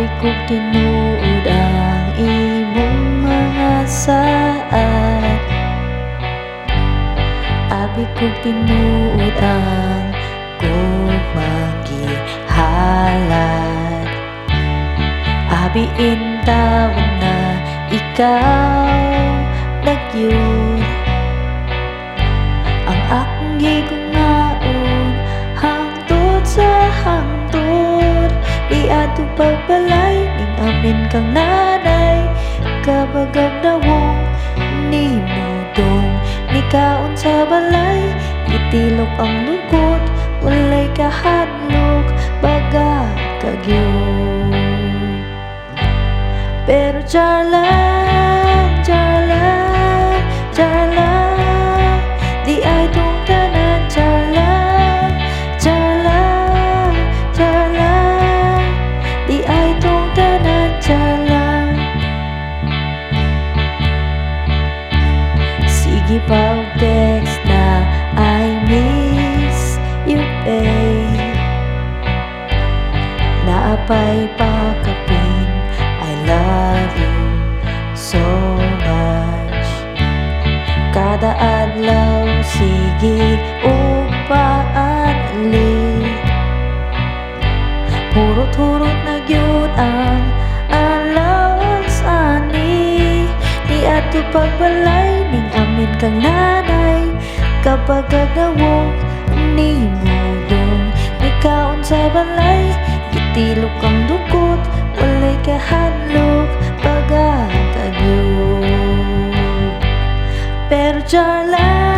Abi kong tinuod ang imong mga saad. Abi kong tinuod ang kong magihalad Abi intawan na ikaw nagyud Ang akong gigungaon hangtod sa hangtod Di ato pagbalay ning amin kang nanay. Kabagag dawong ni dong Ni kaon sa balay Itilok ang lungkot. Walay kahadlok Baga kagyod Pero charlan, Sige pa og text na I miss you babe Naapay pa kapin I love you so much. Kada adlaw sige upaan ali Hurot-hurot na gyud ang Di ato pagbalay ning amin kang nanay. Kapag gagawong ni modong Ikaon sa balay Itilok ang dukot Walay kahadlok Pagkakagyod Pero charla